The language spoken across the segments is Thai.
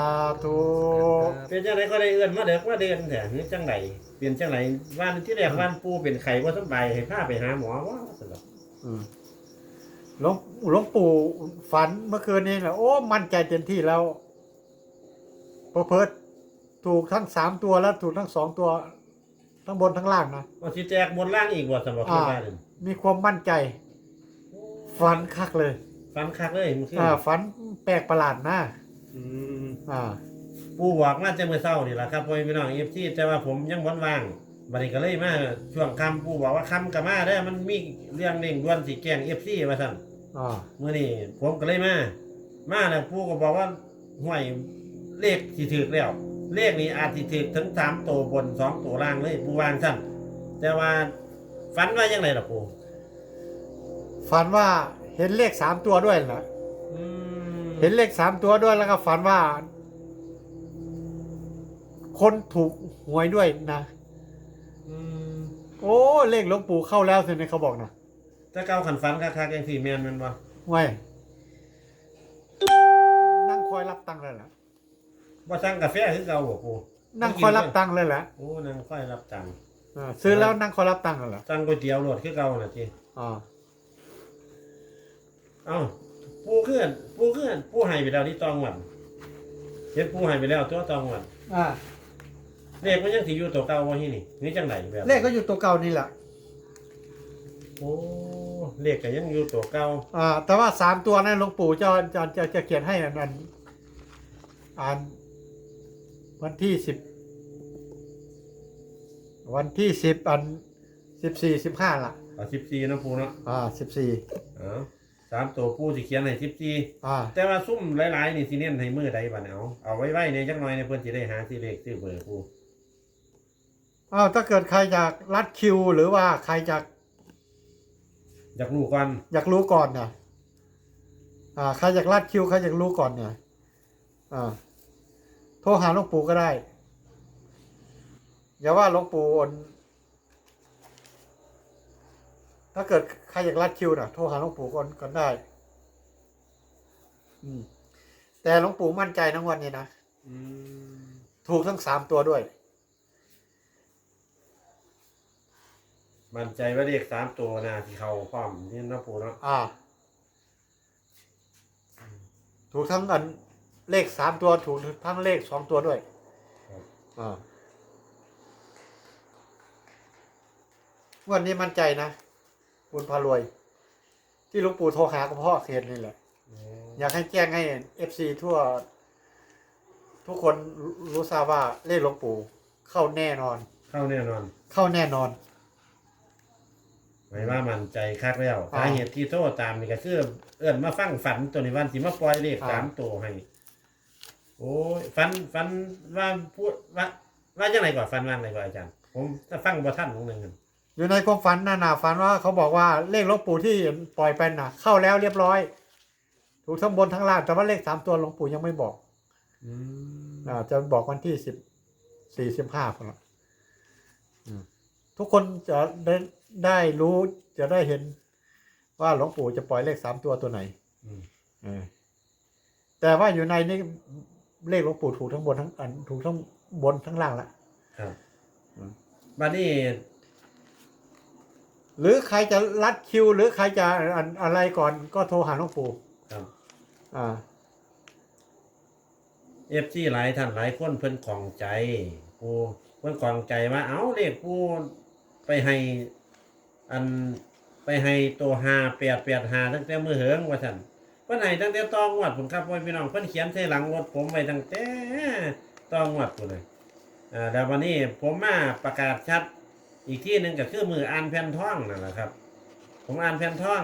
สาธุเป็นจังไดก็ได้เอื้อนมาเด็กว่าเดือนแท้นี่จังไดเปลี่ยนจังไดวันที่แรกวันปูเป็นไข้บ่สำบายให้พาไปหาหมอว่าสนุกอืมหลวงหลวงปู่ฝันเมื่อคืนนี้แหละโอ้มั่นใจเต็มที่แล้วเพอเพิดถูกทั้งสามตัวแล้วถูกทั้งสองตัว ทั้งบนทั้งล่างนะว่าสิแจกบนล่างอีกบ่สำหรับอ่าที่บ้านนั่นมีความมั่นใจ ฝันคักเลยฟันคักเลยมันคืออ่าฝันแปลกประหลาดนะ อืมอ่าปูบอกมาแต่มื้อเช้านี่ล่ะครับพ่อพี่น้อง FC แต่ว่าผมยังบ่ว่างบัดนี้ก็เลยมาช่วงค่ำปูบอกว่าค่ำก็มาเด้อมันมีเรื่องเร่งด่วนสิแกล้ง FC ว่าซั่นอ่ามื่อนี้ผมก็เลยมา มาแล้วผู้ก็บอกว่าห่วยเลขที่ถือแล้ว เลขนี้อาจสิถือถึงสามตัวบนสองตัวล่างเลยผู้วางสั้นแต่ว่าฝันว่ายังไงล่ะปูฝันว่าเห็นเลขสามตัวด้วยนะอืม เห็นเลขสามตัวด้วยแล้วก็ฝันว่า คนถูกหวยด้วยนะอืมโอ้เลขหลวงปู่เข้าแล้วสิเนี่ยเขาบอกนะถ้าเก้าขันฝันคักๆยังสี่แมนแมันบ่ไว้นั่งคอยรับตังค์เลยแหละบ่สั่งกาแฟคือเก่าบ่ปูนั่งคอยรับตังค์เลยแหละโอ้นั่งค่อยรับตังค์อ่าซื้อแล้วนั่งคอยรับตังค์เลยแหละสั่งก๋วยเตี๋ยวโหลดคือเก่าน่ะจีอ่าเอ้า ปูเคลื่อนปูเคลื่อนปูให้ไปแล้วที่ตองหวันเห็นปูให้ไปแล้วตัวตองหวันอ่าเลขมันยังสิอยู่ตัวเก่าบ่ที่นี่นี่จังไดแบบเลขก็อยู่ตัวเก่านี่แหละโอ้เลขก็ยังอยู่ตัวเก่าอ่าแต่ว่าสามตัวนั้นหลวงปู่จะจะจะจะเขียนให้อันอันอ่านวันที่สิบวันที่สิบอันสิบสี่สิบห้าละเอาสิบสี่นาะปูเนาะอ่าสิบสี่ เอา สามตัวปูสิเขียนให้สิบสี่อ่าแต่ว่าซุ่มหลายๆนี่สิเน้นให้มือใดบัดเอาเอาไว้ไว้ในจักหน่อยในเพิ่นสิได้หาสิเลขซื้อเบอร์ปูอ้าวถ้าเกิดใครอยากรัดคิว หรือว่าใครอยากอยากรู้ก่อนอยากรู้ก่อนเนี่ยอ่าใครอยากรัดคิวใครอยากรู้ก่อนเนี่ยอ่าโทรหาหลวงปู่ก็ได้อย่าว่าหลวงปู่โอน ถ้าเกิดใครอยากรัดคิวน่ะ โทรหาหลวงปู่ก่อนก่อนได้ อืม แต่หลวงปู่มั่นใจทั้งวันนี้นะอืมถูกทั้งสามตัวด้วย มั่นใจว่าเลขสามตัวนะที่เขาพร้อมนี่เนาะปูเนาะอ่า ถูกทั้งอันเลขสามตัวถูกทั้งเลขสองตัวด้วยครับอ่าวันนี้มั่นใจนะ บุญพารวย ที่หลวงปู่โทรหาก็เพราะเหตุนี่แหละโอ้อยากให้แจ้งให้เอฟซีทั่ว ทุกคนรู้รู้ทราบว่าเลขหลวงปู่เข้าแน่นอน เข้าแน่นอนเข้าแน่นอน หมายว่ามั่นใจคักแล้วอ่า สาเหตุที่โทษตามนี่ก็คือ เอื้อนมาฟังฝันตัวนี้วันสิมาปล่อยเลขอ่าสามตัวให้ โอ้ยฝันฝันว่าพูดว่าว่าจังไหนก่อนฝันว่าอะไรก่อนอาจารย์ ผมจะฟังบ่ทันของหนึ่งกัน อยู่ในความฝันน่ะนะฝันว่าเขาบอกว่าเลขหลวงปู่ที่ปล่อยไปน่ะ เข้าแล้วเรียบร้อย ถูกทั้งบนทั้งล่างแต่ว่าเลขสามตัวหลวงปู่ยังไม่บอกอืมอ่าจะบอกวันที่สิบสี่สิบห้าพนละอืมทุกคนจะได้ได้รู้จะได้เห็น ว่าหลวงปู่จะปล่อยเลขสามตัวตัวไหนอืมเออแต่ว่าอยู่ในนี่เลขหลวงปู่ถูกทั้งบนทั้งอันถูกทั้งบนทั้งล่างละครับอืมบัดนี้ หรือใครจะรัดคิว หรือใครจะอันอะไรก่อนก็โทรหาหลวงปู่ครับ อ่า เอฟซีหลายท่านหลายคนเพิ่นของใจปูเพิ่นของใจว่า เอ้าเลขปูไปให้ อันไปให้ตัวหาแปดแปดหาตั้งแต่มือเหิงว่าซั่นเพิ่นให้ตั้งแต่ตองวดผมครับพ่อพี่น้องเพิ่นเขียนใส่หลังรถผมไว้ตั้งแต่ตองวดพุ่นเลยอ่าแล้ววันนี้ผมมาประกาศชัด อีกที่หนึ่งก็คือมืออ่านแผ่นท่องนั่นแหละครับ ผมอ่านแผ่นท่อง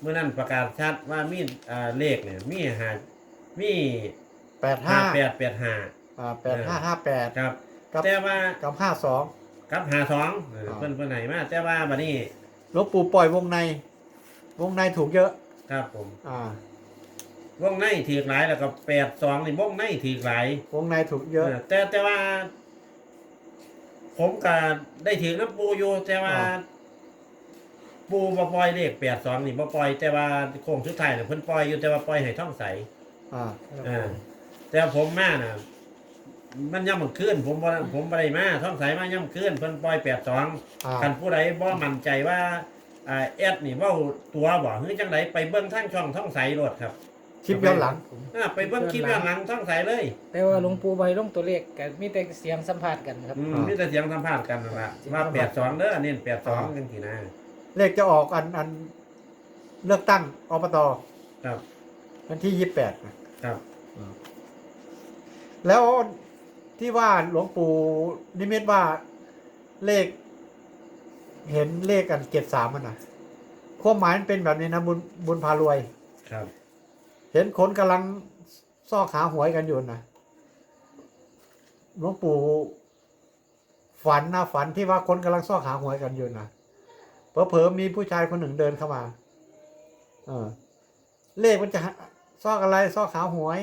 เมื่อนั้นประกาศชัดว่ามีอ่าเลขเนี่ยมีหามีแปดห้าห้าแปดแปดห้าอ่าแปดห้าห้าแปดครับ กับแต่ว่ากับห้าสอง กับหาสองเออครับ เพิ่นเพิ่นไหนมาแต่ว่าบัดนี้หลวงปู่ปล่อยวงใน วงในถูกเยอะ ครับผมอ่า วงในถือหลายแล้วก็แปดสองนี่วงในถือหลายวงในถูกเยอะ เออแต่แต่ว่า ผมก็ได้ถือน้ำปูอยู่แต่ว่าอ่า ปูบ่ปล่อยเลขแปดสองนี่บ่ปล่อย แต่ว่าโค้งสุดท้ายเนี่ยเพิ่นปล่อยอยู่แต่ว่าปล่อยให้ท่องใสอ่าอ่าแต่ผมมาน่ะ มันย่ำมันขึ้นผมบ่ผมบ่ได้มาท่องใสมาย่ำขึ้นเพิ่นปล่อยแปดสองอ่าคันผู้ใดบ่มั่นใจว่าอ่าแอดนี่เว้าตัวบ่หรือจังไดไปเบิ่งทางช่องท่องใสโลดครับ คลิปย้อนหลัง อ่าไปเบิ่งคลิปย้อนหลังท่องใสเลยแต่ว่าหลวงปู่บ่ให้ลงตัวเลขก็มีแต่เสียงสัมภาษณ์กันครับ อืมมีแต่เสียงสัมภาษณ์กันนั่นล่ะว่าแปดสองเด้อเน้นแปดสองจังซี่นะเลขจะออกอันอันเลือกตั้งอบตครับ วันที่ยี่สิบแปดครับ แล้วที่ว่าหลวงปู่นิมิตว่าเลข เห็นเลขกันเจ็ดสามมันนะความหมายมันเป็นแบบนี้นะบุญบุญพารวย ครับ เห็นคนกำลังซอกหาหวยกันอยู่นะหลวงปู่ฝันนะฝันที่ว่าคนกำลังซอกหาหวยกันอยู่นะเผลอๆมีผู้ชายคนหนึ่งเดินเข้ามาเออเลขมันจะหาซอกอะไรซอกหาหวย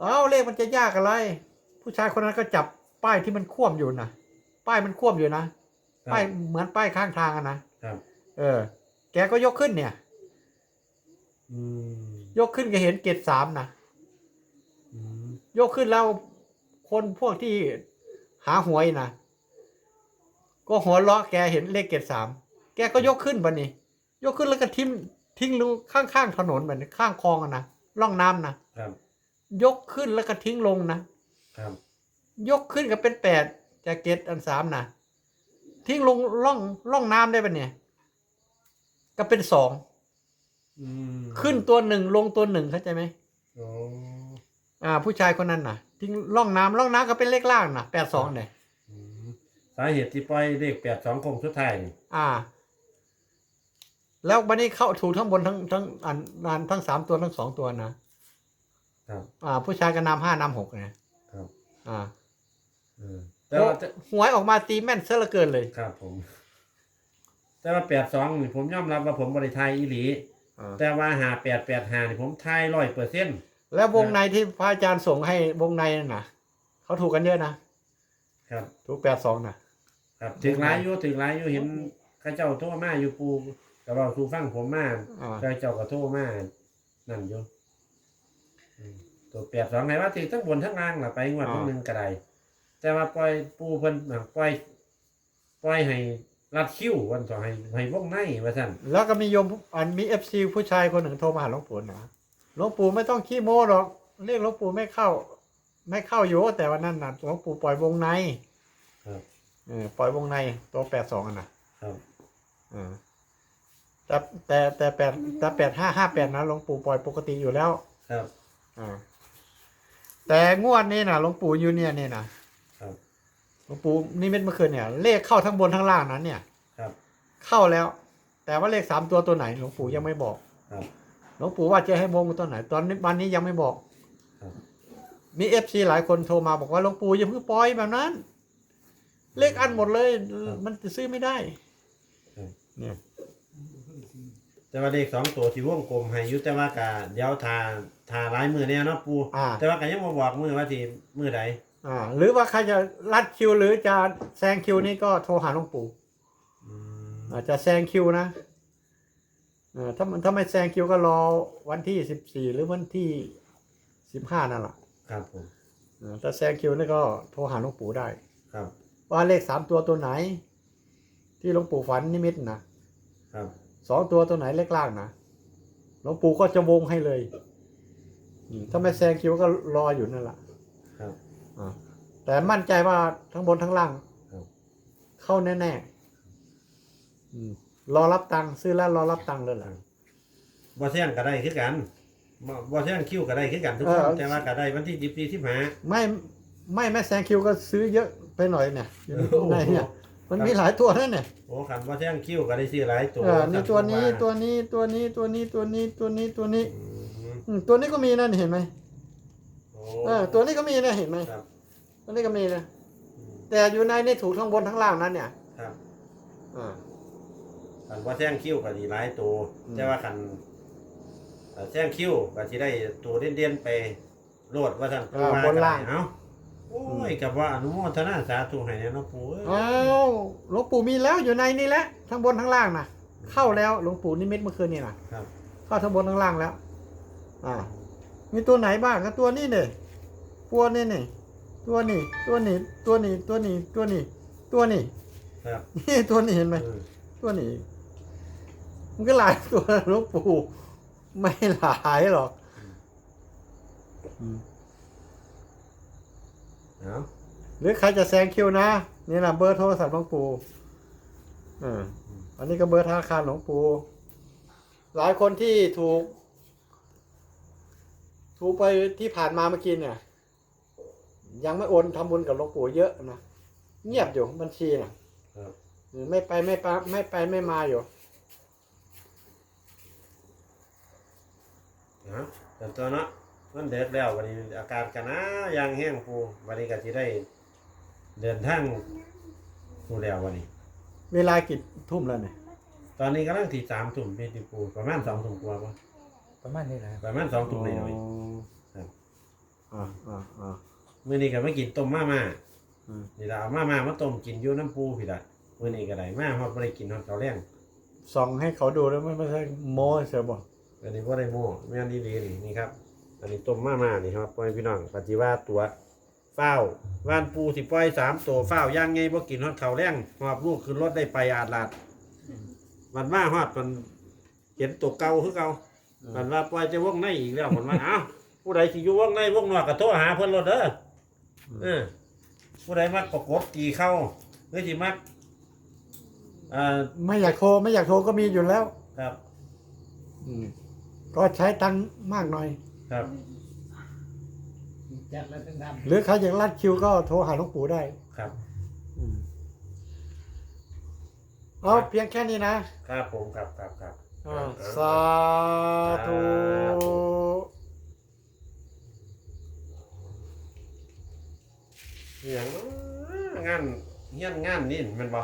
เอ้าเลขมันจะยากอะไร ผู้ชายคนนั้นก็จับป้ายที่มันคว่ำอยู่นะป้ายมันคว่ำอยู่นะป้ายเหมือนป้ายข้างทางอะนะครับเออ แกก็ยกขึ้นเนี่ย อืม ยกขึ้นก็เห็นเกตสามนะอืมยกขึ้นแล้วคนพวกที่หาหวยนะก็หัวเราะแกเห็นเลขเกตสามแกก็ยกขึ้นบันนี้ ยกขึ้นแล้วก็ทิ้งทิ้งลงข้างๆถนนแบบนี้ข้างคลองอะนะร่องน้ำนะครับยกขึ้นแล้วก็ทิ้งลงนะครับยกขึ้นก็เป็นแปดจากเกตอันสามนะทิ้งลงร่องร่องน้ำได้ปะเนี่ย ก็เป็นสอง อืมขึ้นตัวหนึ่งลงตัวหนึ่งเข้าใจไหมโอ้อ่า ผู้ชายคนนั้นน่ะ ทิ้งร่องน้ำร่องน้ำก็เป็นเลขล่างน่ะแปดสองเนี่ยอืมสาเหตุที่ปล่อยเลขแปดสองคงสุดท้ายนี่อ่า แล้ววันนี้เข้าถูกทั้งบนทั้งทั้งอันอันทั้งสามตัวทั้งสองตัวนะครับ อ่า ผู้ชายก็นำห้านำหกไงครับ อ่าเออแต่ว่าแต่หวยออกมาตีแม่นเสียเหลือเกินเลย ครับผม แต่ว่าแปดสองนี่ผมยอมรับว่าผมบริทายอีหลี อ่าแต่ว่าหาแปดแปดหานี่ผมทายร้อยเปอร์เซ็นต์แล้ววงในที่พระอาจารย์ส่งให้วงในนั่นน่ะเขาถูกกันเยอะนะครับ ถูกแปดสองนะครับถึงร้ายอยู่ถึงร้ายอยู่เห็นเข้าเจ้าโทรมาอยู่ปูกับเราทูฟังผมมาอ่า เข้าเจ้าก็โทรมานั่นอยู่อืมตัวแปดสองไหนว่าถึงทั้งบนทั้งล่างล่ะไปงวดทั้งหนึ่งก็ได้แต่ว่าปล่อยปูเพิ่นน่ะปล่อยปล่อยให้ รัดคิ้ววันต่อให้ให้วงในว่าสั่นแล้วก็มีโยมอันมีเอฟซีผู้ชายคนหนึ่งโทรมาหาหลวงปู่นะหลวงปู่ไม่ต้องขี้โม้หรอกเรียกหลวงปู่ไม่เข้า ไม่เข้าอยู่แต่วันนั้นน่ะหลวงปู่ปล่อยวงในครับเออปล่อยวงในตัวแปดสองอะนะครับเออแต่แต่แต่แปดแต่แปดห้าห้าแปดนะหลวงปู่ปล่อยปกติอยู่แล้ว ครับอ่าแต่งวดนี้นะหลวงปู่อยู่เนี่ยเนี่ยนะครับห ลวงปู่นิมิตเมื่อคืนเนี่ย เลขเข้าทั้งบนทั้งล่างนั้น เนี่ยครับ เข้าแล้ว แต่ว่าเลขสามตัวตัวไหนหลวงปู่ยังไม่บอกครับ หลวงปู่ว่าจะให้วงตัวไหน ตอนนี้วันนี้ยังไม่บอกครับ มีเอฟซีหลายคนโทรมาบอกว่าหลวงปู่อย่าเพิ่งปล่อยแบบนั้น เลขอันหมดเลยมันจะซื้อไม่ได้ครับ เนี่ยแต่ว่าเลขสองตัวที่วงกลมให้อยุแต่ว่ากะเดี๋ยวทาทาลายมือเนี่ยเนาะปูอ่าแต่ว่าก็ยังมาบอกมือว่าที่มือใด อ่าหรือว่าใครจะรัดคิว หรือจะแซงคิวนี่ก็โทรหาหลวงปู่อืมอาจจะแซงคิวนะเออถ้ามันถ้าไม่แซงคิวก็รอวันที่สิบสี่หรือวันที่สิบห้านั่นแหละครับผมเออถ้าแซงคิวนี่ก็โทรหาหลวงปู่ได้ ครับว่าเลขสามตัวตัวไหน ที่หลวงปู่ฝันนิมิตนะครับสองตัวตัวไหนเลขล่างนะหลวงปู่ก็จะวงให้เลยอืมถ้าไม่แซงคิวก็รออยู่นั่นแหละครับอ่า แต่มั่นใจว่าทั้งบนทั้งล่างครับเข้าแน่ๆอืมรอรับตังค์ซื้อแล้วรอรับตังค์เลยแหละบ่เที่ยงก็ได้คือกันบ่บ่เที่ยงคิวก็ได้คือกันทุกคนเออแต่ว่าก็ได้วันที่ยิบสี่สิบห้าไม่ไม่ไม่แซงคิวก็ซื้อเยอะไปหน่อยเนี่ยอยู่โอ้โหในเนี่ยมันมีหลายตัวนั่นเนี่ยโอ้คันบ่เที่ยงคิวก็ได้ซื้อหลายตัวเออนี่ตัวนี้ตัวนี้ตัวนี้ตัวนี้ตัวนี้ตัวนี้ตัวนี้อืมอืมตัวนี้ก็มีนั่นเห็นไหมโอ้เออตัวนี้ก็มีนะเห็นไหม ครับตัวนี้ก็มีนะอืมแต่อยู่ในนี่ถูกทั้งบนทั้งล่างนั้นเนี่ยครับอ่าคันบ่เที่ยงคิวก็ดีหลายตัวอืม แต่ว่าคันเอ่อเที่ยงคิวก็สิได้ตัวเด่นๆไปโลดว่าซั่นอ่าว่าบนล่างก็ได้เอ้าโอ้ยกับว่าอนุโมทนาสาธุให้แน่เนาะปู่เอ้ย อ้าวหลวงปู่มีแล้วอยู่ในนี่แหละทั้งบนทั้งล่างนะเข้าแล้วหลวงปู่นิมิตเมื่อคืนนี่นะครับ เข้าทั้งบนทั้งล่างแล้ว อ่า มีตัวไหนบ้างก็ตัวนี้เนี่ยตัวนี้นี่ ตัวนี้ตัวนี้ตัวนี้ตัวนี้ตัวนี้ตัวนี้ครับนี่ตัวนี้เห็นไหมอืมตัวนี้ มันก็หลายตัวหลวงปู่ไม่หลายหรอกอืมเอาหรือใครจะแซงคิวนะนี่นะเบอร์โทรศัพท์หลวงปู่อ่าอันนี้ก็เบอร์ธนาคารหลวงปู่หลายคนที่ถูก ถูกไปที่ผ่านมาเมื่อกี้เนี่ย ยังไม่โอนทำบุญกับหลวงปู่เยอะนะเงียบอยู่บัญชีนะครับไม่ไปไม่ไปไม่ไปไม่มาอยู่เอาแต่ตัวเนาะมันเด็ดแล้ววันนี้อาการกันนะยางแห้งปูวันนี้ก็จะได้ เดินทางปูแล้ววันนี้ เวลากี่ทุ่มแล้วเนี่ยตอนนี้กำลังที่สามถุ่มเป็นติปูประมาณสองถุ่มกว่าปะประมาณนี้แหละครับประมาณสองถุ่มหน่อยครับอ่าอ่าอ่าๆ มื้อนี้ก็ไม่กินต้มมาม่าอืม นี่ละเอามาม่ามาต้มกินอยู่น้ำปูพี่ละมื้อนี้ก็ได้มาฮอดบ่ได้กินฮอดข้าวแรงส่องให้เขาดูแล้วไม่ไม่ใช่โม้เสียบอกอันนี้บ่ได้โม้แม่นดีๆนี่นี่ครับ อันนี้ต้มมาม่านี่ครับพ่อแม่พี่น้องปฏิว่าตัวฟ้าวว่านปูสิปล่อยสามตัวฟ้าวย่างไงบ่กินฮอดข้าวแรงหอบลูกขึ้นรถได้ไปอาดลาดมันมาฮอดมันเห็นตัวเก่าคือเก่า มันว่าปล่อยจะวงในอีกแล้วมันว่า เอ้าผู้ใดสิอยู่วงในวงนอกก็โทรหาเพิ่นรถเด้อ เออ ผู้ใดมักประกบตีเข้าหรือสิมักอ่าไม่อยากโทรไม่อยากโทรก็มีอยู่แล้ว ครับอืมก็ใช้ตังค์มากหน่อย ครับ จัดแล้วถึงทหรือใครอยากลัดคิวก็โทรหาหลวงปู่ได้ครับ อืมเอาเพียงแค่นี้นะครับผมครับครับครับ อ่าสาธุ อย่างงานเฮียนงานนี่แมันบ่